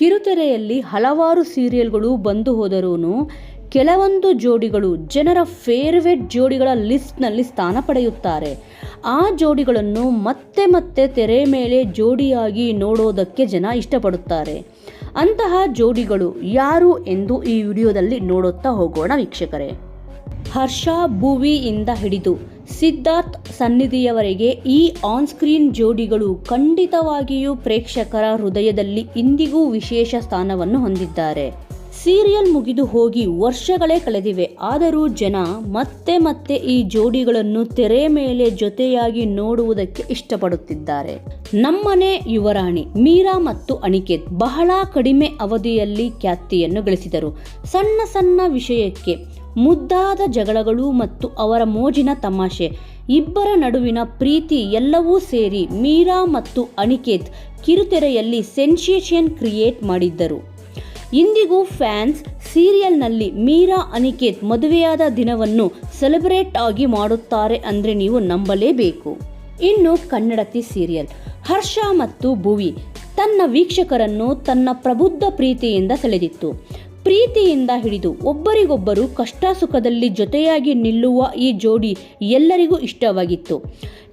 ಕಿರುತೆರೆಯಲ್ಲಿ ಹಲವಾರು ಸೀರಿಯಲ್ಗಳು ಬಂದು ಹೋದರೂ ಕೆಲವೊಂದು ಜೋಡಿಗಳು ಜನರ ಫೇವ್ರೇಟ್ ಜೋಡಿಗಳ ಲಿಸ್ಟ್ನಲ್ಲಿ ಸ್ಥಾನ ಪಡೆಯುತ್ತಾರೆ. ಆ ಜೋಡಿಗಳನ್ನು ಮತ್ತೆ ಮತ್ತೆ ತೆರೆ ಮೇಲೆ ಜೋಡಿಯಾಗಿ ನೋಡೋದಕ್ಕೆ ಜನ ಇಷ್ಟಪಡುತ್ತಾರೆ. ಅಂತಹ ಜೋಡಿಗಳು ಯಾರು ಎಂದು ಈ ವಿಡಿಯೋದಲ್ಲಿ ನೋಡುತ್ತಾ ಹೋಗೋಣ ವೀಕ್ಷಕರೇ. ಹರ್ಷ ಭುವಿಯಿಂದ ಹಿಡಿದು ಸಿದ್ಧಾರ್ಥ್ ಸನ್ನಿಧಿಯವರೆಗೆ ಈ ಆನ್ ಸ್ಕ್ರೀನ್ ಜೋಡಿಗಳು ಖಂಡಿತವಾಗಿಯೂ ಪ್ರೇಕ್ಷಕರ ಹೃದಯದಲ್ಲಿ ಇಂದಿಗೂ ವಿಶೇಷ ಸ್ಥಾನವನ್ನು ಹೊಂದಿದ್ದಾರೆ. ಸೀರಿಯಲ್ ಮುಗಿದು ಹೋಗಿ ವರ್ಷಗಳೇ ಕಳೆದಿವೆ. ಆದರೂ ಜನ ಮತ್ತೆ ಮತ್ತೆ ಈ ಜೋಡಿಗಳನ್ನು ತೆರೆ ಮೇಲೆ ಜೊತೆಯಾಗಿ ನೋಡುವುದಕ್ಕೆ ಇಷ್ಟಪಡುತ್ತಿದ್ದಾರೆ. ನಮ್ಮನೆ ಯುವರಾಣಿ ಮೀರಾ ಮತ್ತು ಅನಿಕೇತ್ ಬಹಳ ಕಡಿಮೆ ಅವಧಿಯಲ್ಲಿ ಖ್ಯಾತಿಯನ್ನು ಗಳಿಸಿದರು. ಸಣ್ಣ ಸಣ್ಣ ವಿಷಯಕ್ಕೆ ಮುದ್ದಾದ ಜಗಳಗಳು ಮತ್ತು ಅವರ ಮೋಜಿನ ತಮಾಷೆ, ಇಬ್ಬರ ನಡುವಿನ ಪ್ರೀತಿ ಎಲ್ಲವೂ ಸೇರಿ ಮೀರಾ ಮತ್ತು ಅನಿಕೇತ್ ಕಿರುತೆರೆಯಲ್ಲಿ ಸೆನ್ಸೇಷನ್ ಕ್ರಿಯೇಟ್ ಮಾಡಿದ್ದರು. ಇಂದಿಗೂ ಫ್ಯಾನ್ಸ್ ಸೀರಿಯಲ್ನಲ್ಲಿ ಮೀರಾ, ಅನಿಕೇತ್ ಮದುವೆಯಾದ ದಿನವನ್ನು ಸೆಲೆಬ್ರೇಟ್ ಆಗಿ ಮಾಡುತ್ತಾರೆ ಅಂದರೆ ನೀವು ನಂಬಲೇಬೇಕು. ಇನ್ನು ಕನ್ನಡತಿ ಸೀರಿಯಲ್, ಹರ್ಷ ಮತ್ತು ಭುವಿ ತನ್ನ ವೀಕ್ಷಕರನ್ನು ತನ್ನ ಪ್ರಬುದ್ಧ ಪ್ರೀತಿಯಿಂದ ಸೆಳೆದಿತ್ತು. ಪ್ರೀತಿಯಿಂದ ಹಿಡಿದು ಒಬ್ಬರಿಗೊಬ್ಬರು ಕಷ್ಟ ಸುಖದಲ್ಲಿ ಜೊತೆಯಾಗಿ ನಿಲ್ಲುವ ಈ ಜೋಡಿ ಎಲ್ಲರಿಗೂ ಇಷ್ಟವಾಗಿತ್ತು.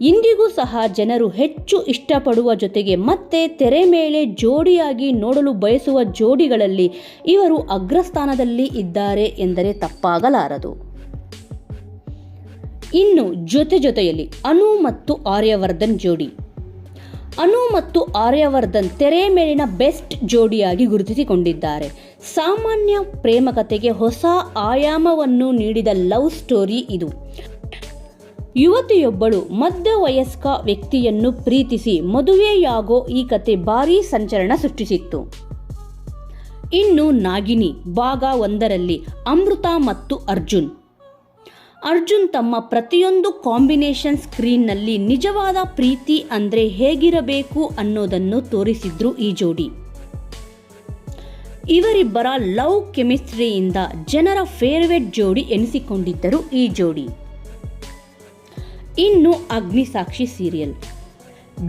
ಇಂದಿಗೂ ಸಹ ಜನರು ಹೆಚ್ಚು ಇಷ್ಟಪಡುವ ಜೊತೆಗೆ ಮತ್ತೆ ತೆರೆ ಮೇಲೆ ಜೋಡಿಯಾಗಿ ನೋಡಲು ಬಯಸುವ ಜೋಡಿಗಳಲ್ಲಿ ಇವರು ಅಗ್ರಸ್ಥಾನದಲ್ಲಿ ಇದ್ದಾರೆ ಎಂದರೆ ತಪ್ಪಾಗಲಾರದು. ಇನ್ನು ಜೊತೆ ಜೊತೆಯಲ್ಲಿ ಅನು ಮತ್ತು ಆರ್ಯವರ್ಧನ್ ಜೋಡಿ. ಅನು ಮತ್ತು ಆರ್ಯವರ್ಧನ್ ತೆರೆ ಮೇಲಿನ ಬೆಸ್ಟ್ ಜೋಡಿಯಾಗಿ ಗುರುತಿಸಿಕೊಂಡಿದ್ದಾರೆ. ಸಾಮಾನ್ಯ ಪ್ರೇಮ ಕಥೆಗೆ ಹೊಸ ಆಯಾಮವನ್ನು ನೀಡಿದ ಲವ್ ಸ್ಟೋರಿ ಇದು. ಯುವತಿಯೊಬ್ಬಳು ಮಧ್ಯವಯಸ್ಕ ವ್ಯಕ್ತಿಯನ್ನು ಪ್ರೀತಿಸಿ ಮದುವೆಯಾಗೋ ಈ ಕತೆ ಭಾರೀ ಸಂಚಲನ ಸೃಷ್ಟಿಸಿತ್ತು. ಇನ್ನು ನಾಗಿನಿ, ಭಾಗ ಒಂದರಲ್ಲಿ ಅಮೃತ ಮತ್ತು ಅರ್ಜುನ್. ಅರ್ಜುನ್ ತಮ್ಮ ಪ್ರತಿಯೊಂದು ಕಾಂಬಿನೇಷನ್ ಸ್ಕ್ರೀನ್ನಲ್ಲಿ ನಿಜವಾದ ಪ್ರೀತಿ ಅಂದರೆ ಹೇಗಿರಬೇಕು ಅನ್ನೋದನ್ನು ತೋರಿಸಿದ್ರು ಈ ಜೋಡಿ. ಇವರಿಬ್ಬರ ಲವ್ ಕೆಮಿಸ್ಟ್ರಿಯಿಂದ ಜನರ ಫೇವ್ರೇಟ್ ಜೋಡಿ ಎನಿಸಿಕೊಂಡಿದ್ದರು ಈ ಜೋಡಿ. ಇನ್ನು ಅಗ್ನಿಸಾಕ್ಷಿ ಸೀರಿಯಲ್.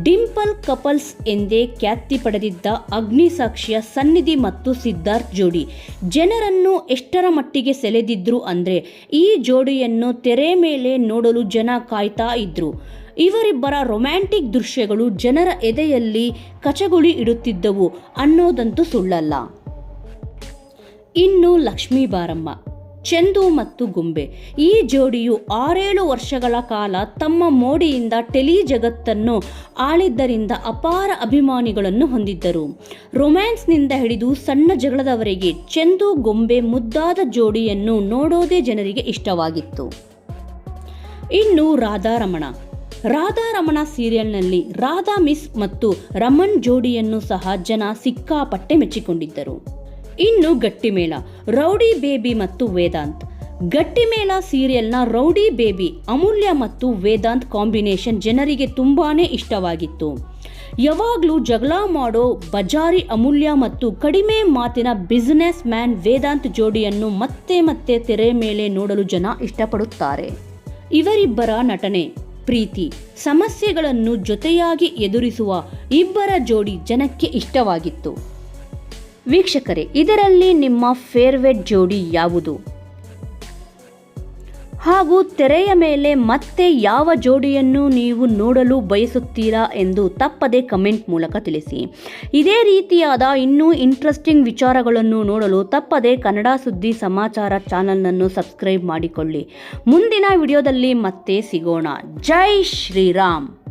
ಡಿಂಪಲ್ ಕಪಲ್ಸ್ ಎಂದೇ ಖ್ಯಾತಿ ಪಡೆದಿದ್ದ ಅಗ್ನಿಸಾಕ್ಷಿಯ ಸನ್ನಿಧಿ ಮತ್ತು ಸಿದ್ಧಾರ್ಥ್ ಜೋಡಿ. ಜನರನ್ನು ಎಷ್ಟರ ಮಟ್ಟಿಗೆ ಸೆಳೆದಿದ್ರು ಅಂದರೆ ಈ ಜೋಡಿಯನ್ನು ತೆರೆ ಮೇಲೆ ನೋಡಲು ಜನ ಕಾಯ್ತಾ ಇದ್ರು. ಇವರಿಬ್ಬರ ರೊಮ್ಯಾಂಟಿಕ್ ದೃಶ್ಯಗಳು ಜನರ ಎದೆಯಲ್ಲಿ ಕಚಗುಳಿ ಇಡುತ್ತಿದ್ದವು ಅನ್ನೋದಂತೂ ಸುಳ್ಳಲ್ಲ. ಇನ್ನು ಲಕ್ಷ್ಮೀ ಬಾರಮ್ಮ. ಚಂದು ಮತ್ತು ಗುಂಬೆ. ಈ ಜೋಡಿಯು ಆರೇಳು ವರ್ಷಗಳ ಕಾಲ ತಮ್ಮ ಮೋಡಿಯಿಂದ ಟೆಲಿ ಜಗತ್ತನ್ನು ಆಳಿದ್ದರಿಂದ ಅಪಾರ ಅಭಿಮಾನಿಗಳನ್ನು ಹೊಂದಿದ್ದರು. ರೊಮ್ಯಾನ್ಸ್ನಿಂದ ಹಿಡಿದು ಸಣ್ಣ ಜಗಳದವರೆಗೆ ಚೆಂದು ಗೊಂಬೆ ಮುದ್ದಾದ ಜೋಡಿಯನ್ನು ನೋಡೋದೇ ಜನರಿಗೆ ಇಷ್ಟವಾಗಿತ್ತು. ಇನ್ನು ರಾಧಾರಮಣ. ರಾಧಾರಮಣ ಸೀರಿಯಲ್ನಲ್ಲಿ ರಾಧಾ ಮಿಸ್ ಮತ್ತು ರಮಣ್ ಜೋಡಿಯನ್ನು ಸಹ ಜನ ಸಿಕ್ಕಾಪಟ್ಟೆ ಮೆಚ್ಚಿಕೊಂಡಿದ್ದರು. ಇನ್ನು ಗಟ್ಟಿಮೇಳ, ರೌಡಿ ಬೇಬಿ ಮತ್ತು ವೇದಾಂತ್. ಗಟ್ಟಿಮೇಳ ಸೀರಿಯಲ್ನ ರೌಡಿ ಬೇಬಿ, ಅಮೂಲ್ಯ ಮತ್ತು ವೇದಾಂತ್ ಕಾಂಬಿನೇಷನ್ ಜನರಿಗೆ ತುಂಬಾ ಇಷ್ಟವಾಗಿತ್ತು. ಯಾವಾಗಲೂ ಜಗಳ ಮಾಡೋ ಬಜಾರಿ ಅಮೂಲ್ಯ ಮತ್ತು ಕಡಿಮೆ ಮಾತಿನ ಬಿಸ್ನೆಸ್ ಮ್ಯಾನ್ ವೇದಾಂತ್ ಜೋಡಿಯನ್ನು ಮತ್ತೆ ಮತ್ತೆ ತೆರೆ ಮೇಲೆ ನೋಡಲು ಜನ ಇಷ್ಟಪಡುತ್ತಾರೆ. ಇವರಿಬ್ಬರ ನಟನೆ, ಪ್ರೀತಿ, ಸಮಸ್ಯೆಗಳನ್ನು ಜೊತೆಯಾಗಿ ಎದುರಿಸುವ ಇಬ್ಬರ ಜೋಡಿ ಜನಕ್ಕೆ ಇಷ್ಟವಾಗಿತ್ತು. ವೀಕ್ಷಕರೇ, ಇದರಲ್ಲಿ ನಿಮ್ಮ ಫೇರ್ವೆಟ್ ಜೋಡಿ ಯಾವುದು? ಹಾಗೂ ತೆರೆಯ ಮೇಲೆ ಮತ್ತೆ ಯಾವ ಜೋಡಿಯನ್ನು ನೀವು ನೋಡಲು ಬಯಸುತ್ತೀರಾ ಎಂದು ತಪ್ಪದೆ ಕಮೆಂಟ್ ಮೂಲಕ ತಿಳಿಸಿ. ಇದೇ ರೀತಿಯಾದ ಇನ್ನೂ ಇಂಟ್ರೆಸ್ಟಿಂಗ್ ವಿಚಾರಗಳನ್ನು ನೋಡಲು ತಪ್ಪದೆ ಕನ್ನಡ ಸುದ್ದಿ ಸಮಾಚಾರ ಚಾನಲನ್ನು ಸಬ್ಸ್ಕ್ರೈಬ್ ಮಾಡಿಕೊಳ್ಳಿ. ಮುಂದಿನ ವಿಡಿಯೋದಲ್ಲಿ ಮತ್ತೆ ಸಿಗೋಣ. ಜೈ ಶ್ರೀರಾಮ್!